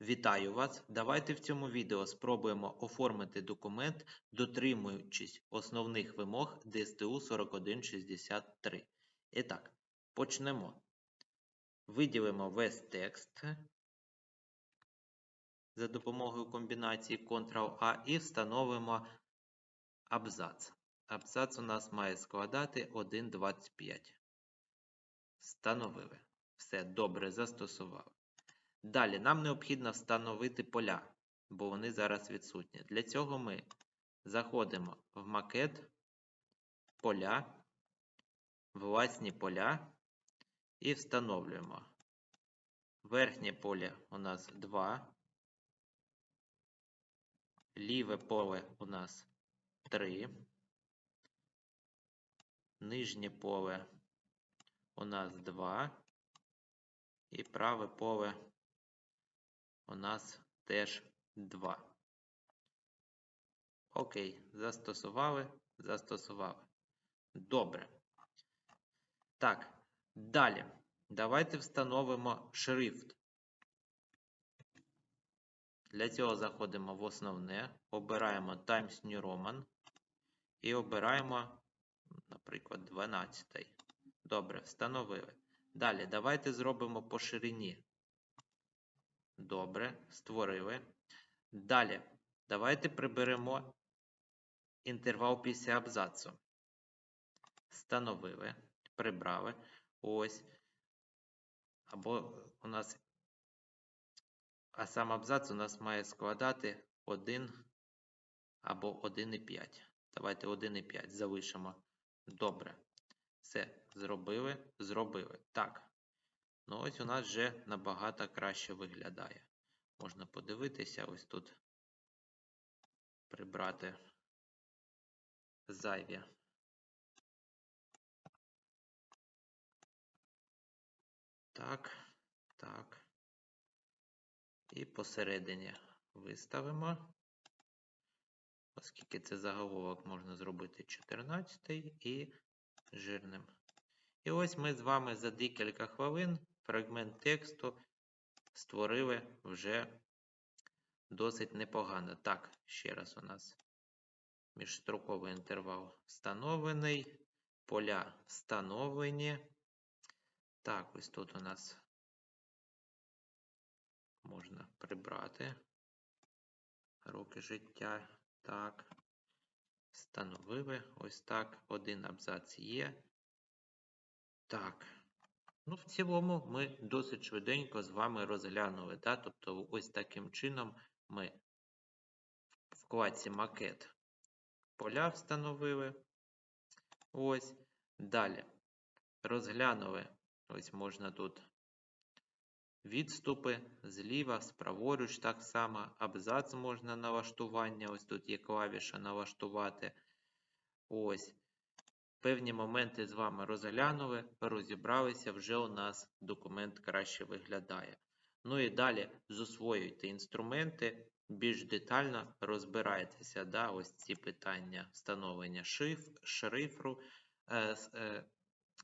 Вітаю вас! Давайте в цьому відео спробуємо оформити документ, дотримуючись основних вимог ДСТУ 4163. І так, почнемо. Виділимо весь текст за допомогою комбінації Ctrl-A і встановимо абзац. Абзац у нас має складати 1,25. Встановили. Все добре застосували. Далі нам необхідно встановити поля, бо вони зараз відсутні. Для цього ми заходимо в макет, поля, власні поля і встановлюємо. Верхнє поле у нас 2, ліве поле у нас 3, нижнє поле у нас 2 і праве поле у нас теж 2. Окей, застосували, застосували. Добре. Так, далі. Давайте встановимо шрифт. Для цього заходимо в основне, обираємо Times New Roman і обираємо, наприклад, 12. Добре, встановили. Далі, давайте зробимо по ширині. Добре, створили. Далі, давайте приберемо інтервал після абзацу. Встановили, прибрали. Ось. Або у нас, а сам абзац у нас має складати 1 або 1,5. Давайте 1,5 залишимо. Добре. Все, зробили, зробили. Так. Ну, ось у нас вже набагато краще виглядає. Можна подивитися, ось тут прибрати зайві. Так, так. І посередині виставимо. Оскільки це заголовок можна зробити 14 і жирним. І ось ми з вами за декілька хвилин фрагмент тексту створили вже досить непогано. Так, ще раз у нас міжстроковий інтервал встановлений, поля встановлені. Так, ось тут у нас можна прибрати роки життя. Так, встановили. Ось так. Один абзац є. Так. Ну, в цілому ми досить швиденько з вами розглянули. Да? Тобто, ось таким чином ми в вкладці макет поля встановили. Ось. Далі розглянули. Ось можна тут відступи зліва, справоруч так само, абзац можна налаштування. Ось тут є клавіша налаштувати. Ось. Певні моменти з вами розглянули, розібралися, вже у нас документ краще виглядає. Ну і далі засвоюйте інструменти, більш детально розбирайтеся. Да, Ось ці питання встановлення шиф, шрифру, е, е,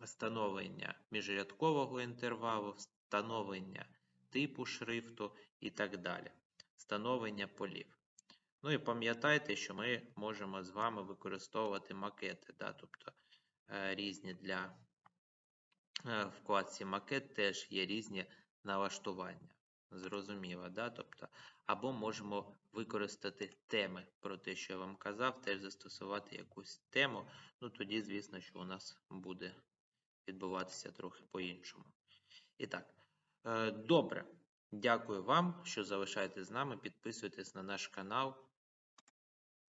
встановлення міжрядкового інтервалу, встановлення типу шрифту і так далі. Встановлення полів. Ну і пам'ятайте, що ми можемо з вами використовувати макети. Да? Тобто різні для е, вкладці макет теж є різні налаштування. Зрозуміло, да? Тобто, або можемо використати теми про те, що я вам казав, теж застосувати якусь тему. Ну, тоді, звісно, що у нас буде відбуватися трохи по-іншому. І так, е, добре. Дякую вам, що залишаєтесь з нами. Підписуйтесь на наш канал.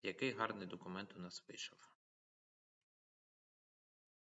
Який гарний документ у нас вийшов.